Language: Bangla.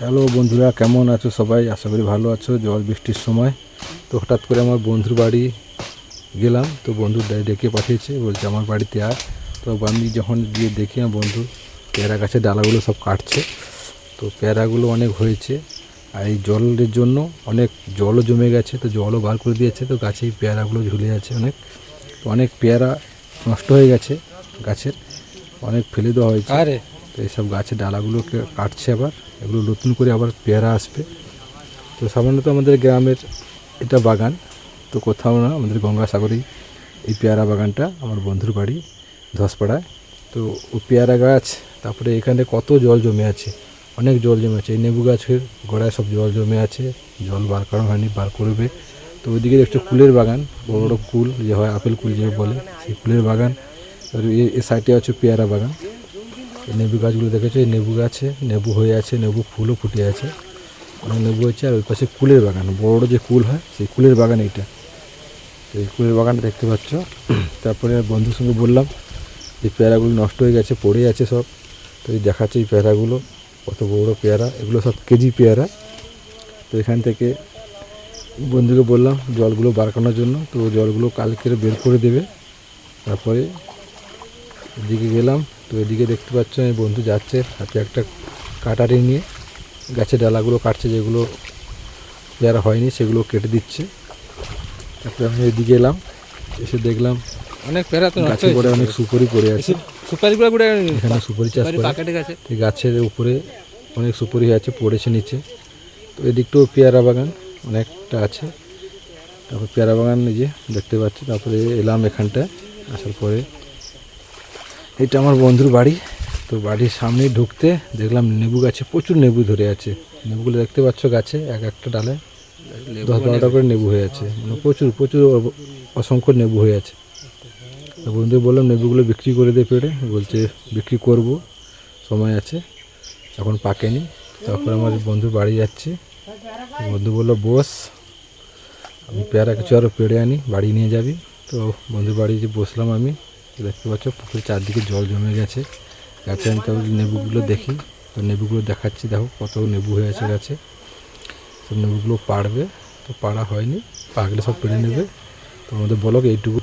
হ্যালো বন্ধুরা, কেমন আছো সবাই? আশা করি ভালো আছো। জল বৃষ্টির সময়। তো হঠাৎ করে আমার বন্ধুর বাড়ি গেলাম। তো বন্ধু ডেকে পাঠিয়েছে। বলছে, আমার বাড়িতে আয়। তো আমি যখন গিয়ে দেখি আমার বন্ধু, পেয়ারা গাছের ডালাগুলো সব কাটছে। তো পেয়ারাগুলো অনেক হয়েছে। আর এই জলের জন্য অনেক জলও জমে গেছে। তো জলও বার করে দিয়েছে। তো গাছে এই পেয়ারাগুলো ঝুলে আছে অনেক। অনেক পেয়ারা নষ্ট হয়ে গেছে গাছের। অনেক ফেলে দেওয়া হয়েছে। আরে তো এইসব গাছের ডালাগুলোকে কাটছে আবার, এগুলো নতুন করে আবার পেয়ারা আসবে। তো সাধারণত আমাদের গ্রামের এটা বাগান, তো কোথাও না, আমাদের গঙ্গাসাগরেই এই পেয়ারা বাগানটা আমার বন্ধুর বাড়ি, ধসপাড়ায়। তো ও পেয়ারা গাছ, তারপরে এখানে কত জল জমে আছে, অনেক জল জমে আছে। এই লেবু গাছের গোড়ায় সব জল জমে আছে, জল বার করা হয়নি, বার করবে। তো ওইদিকে দেখছ কুলের বাগান, বড় বড় কুল যে হয়, আপেল কুল যে বলে, সেই কুলের বাগান। আর এ সাইডে আছে পেয়ারা বাগান। লেবু গাছগুলো দেখেছ? এই নেবু গাছে নেবু হয়ে আছে, নেবু ফুলও ফুটে আছে। অনেক নেবু হচ্ছে আর ওই পাশে কুলের বাগান, বড় যে কুল হয়, সেই কুলের বাগান এইটা। তো এই কুলের বাগানটা দেখতে পাচ্ছ। তারপরে বন্ধুর সঙ্গে বললাম এই পেয়ারাগুলো নষ্ট হয়ে গেছে, পড়ে আছে সব। তো এই দেখাচ্ছে এই পেয়ারাগুলো, কত বড় বড় পেয়ারা। এগুলো সব কেজি পেয়ারা। তো এখান থেকে বন্ধুকে বললাম জলগুলো বার করানোর জন্য। তো জলগুলো কালকে বের করে দেবে। তারপরে এদিকে গেলাম। তো এদিকে দেখতে পাচ্ছ আমি বন্ধু যাচ্ছে হাতে একটা কাটারি নিয়ে। গাছের ডালাগুলো কাটছে যেগুলো যারা হয়নি সেগুলো কেটে দিচ্ছে। তারপরে আমি এদিকে এলাম এসে দেখলাম অনেক পেরা তো গাছে করে অনেক সুপারি পড়ে আছে। সুপারিগুলো এখানে সুপারি চাষ করে। গেছে। এই গাছের উপরে অনেক সুপারি হয়ে আছে পড়েছে নিচে। তো এদিকটাও পেয়ারা বাগান অনেকটা আছে। তারপর পেয়ারা বাগান যে দেখতে পাচ্ছি তারপরে এলাম এখানটায় আসার পরে এটা আমার বন্ধুর বাড়ি। তো বাড়ির সামনে ঢুকতে দেখলাম নেবু গাছে প্রচুর নেবু ধরে আছে। নেবুগুলো দেখতে পাচ্ছ গাছে এক একটা ডালে দশ বারোটা করে নেবু হয়ে আছে। মানে প্রচুর প্রচুর অসংখ্য নেবু হয়ে আছে। তো বন্ধু বললাম নেবুগুলো বিক্রি করে দে পেড়ে। বলছে বিক্রি করব সময় আছে। এখন পাকেনি। তারপর আমার বন্ধু বাড়ি যাচ্ছে। বন্ধু বলল বস আমি পেয়ারা কিছু আরও পেড়ে আনি বাড়ি নিয়ে যাবি। তো বন্ধুর বাড়ি যে বসলাম আমি দেখতে পাচ্ছ পুকুরের চারদিকে জল জমে গেছে। গাছে আমি তাহলে নেবুগুলো দেখি। তো নেবুগুলো দেখাচ্ছি, দেখো কত নেবু হয়ে আছে গাছে। সব নেবুগুলো পাড়বে, তো পাড়া হয়নি পাকলে সব পেড়ে নেবে। তো আমাদের বলো এইটুকু